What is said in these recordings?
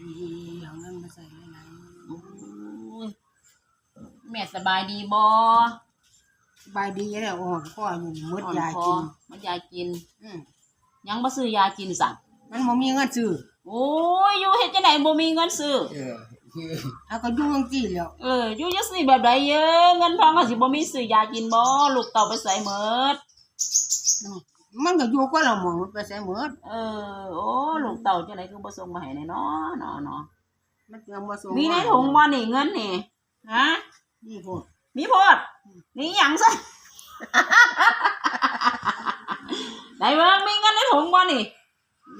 อีเอาเงินมาใส่ไว้ไหนโอ้ยแม่สบายดีบ่สบายดีแล้วอ่อนข้ออยู่หมดยากินมันยากิน อืมยังบ่ซื้อยากินสั่งมันบ่มีเงินซื้อโอ้ยอยู่เฮ็ดจังไดบ่มีเงินซื้อเออเอาก็อยู่จังซี่แหล้วเอออยู่จังซี่แบบใดเยอะเงินทองก็สิบ่มีซื้อยากินบ่ลูกเต้าไปใส่หมด มันก็อยู่ก็ละหมองมันไปใส่หมดเออ โอ้ลูกเต้าจังไดคือบ่ส่งมาให้แน่เนาะเนาะเนาะมันยังบ่ส่งมีในถุงบ่นี่เงินนี่ฮะนี่พุ่นมีโพดนี่หยังซะไหนเบิ่งมีเงินในถุงบ่นี่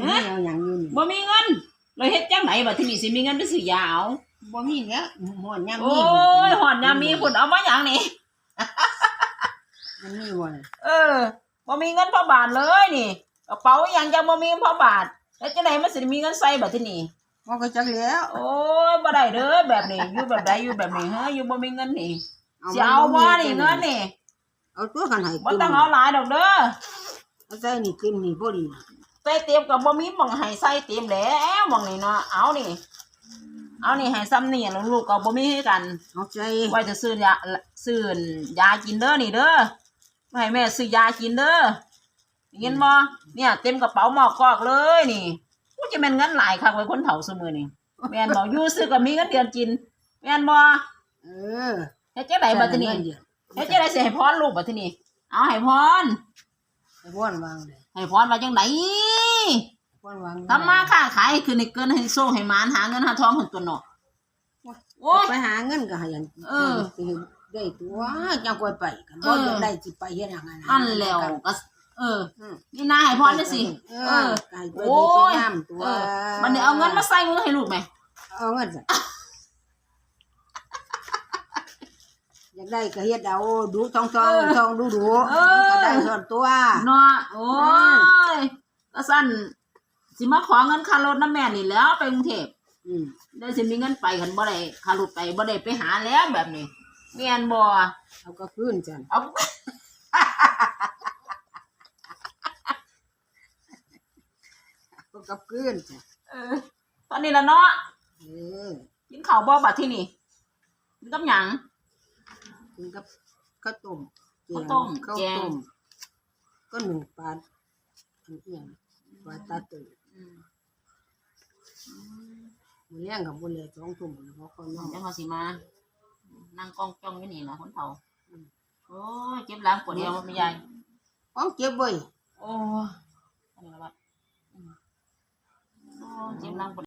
นี่เอาหยังอยู่นี่บ่มีเงินเลยเฮ็ดจังไหนบัดทีนี้สิมีเงินไปซื้อยาเอาบ่มีแล้วหมอนยังโอ้มียหอนยามมีพุ่นเอามาหยังนี่มันมีบ่ล่ะเออ บ่มีเงินพอบาทเลยนี่กระเป๋าหยังจังบ่มีพอบาท แล้วจังไดมันสิมีเงินใส่บัดทีนี้มันก็จักแล้ว โอ้ยบ่ได้เด้อแบบนี้อยู่แบบใดอยู่แบบนี้เฮ้ยอยู่บ่มีเงินนี่สิมันเอาบ่มีนี่เงินนี่เอาตัวกันให้บ่กินต้องเอาหลายดอกเด้อเอาใส่นี่กินนี่บ่ดีใส่เตรียมก็บ่มีหม่องให้ใส่เตรียมแล้วหม่องนี่เนาะเอานี่ เอานี่ให้ซ้ำนี่แล้วลูกก็บ่มีให้กันเอาใส่ไว้จะซื้อยาซื้อยากินเด้อนี่เด้อไม่ ให้แม่ซื้อยากินเด้อได้ยินบ่เนี่ย เต็มกระเป๋าหมอกกอกเลยนี่กูจะแม่นเงินหลายคักไว้คนเฒ่าซุมื้อนี่แม่นบ่อยู่ซื้อก็มีเงินเดือนกินแม่นบ่เออเฮ็ดจังไดบัดทีนี้เฮ็ดจังไดสิให้พรลูกบัดทีนี้เอาให้พรไอ้บ่อนวางเลยให้พรว่าจังไดบ่อนวางทำมาค้าขายให้ขึ้นให้เกินให้โชคให้หมานหาเงินหาทองหุ่นตัวเนาะโอ้ยไปหาเงินก็ให้อันเออสิ ได้ตัวจังค่อยไปกันบ่เออจะได้สิไปเฮ็ดหยังไงอันแล้วก็เอออืมนี่นาให้พรจังสิ เอเอออไก่ไปโอ้ดีไปยงามตัวเออมันนี่เอาเงินมาใส่มือให้ลูกไหมเอาเงินซะอยากได้ก็เฮ็ดเอาดูทองทองทองดูดูก็ได้ส่วนตัวเนาะโอ้ยก็สั้นสิมาขอเงินค่ารถน้ำแม่นี่แหล้วไปกรุงเทพอืมได้สิมีเงินไปกันบ่ได้ค่ารถไปบ่ได้ไปหาแล้วแบบนี้ แม่นบ่เอาก็คืนจันเอาเอาก็คืนจ้ะเออ ตอนนี้ละเนาะเออกินข้าวบ่บัดที่นี่กินกับหยังกินกับข้าวต้มแกงข้าวต้มข้าวแกงต้มก็หนึ่งปลาอันเอียงปลาตาตื่นอืมมือเลี้ยงกับบุญเลยสองทุ่มแล้วเขาก็นอนจังเขาสิมา นั่งกองจ้องอยู่นี่ล่ะคนเฒ่าโอ้ยเจ็บหลังปวดเอวไม่ใหญ่ของเจ็บเว้ยโอ้ยอันนี้ละบัดอืมโอ้ยเจ็บหลังปวด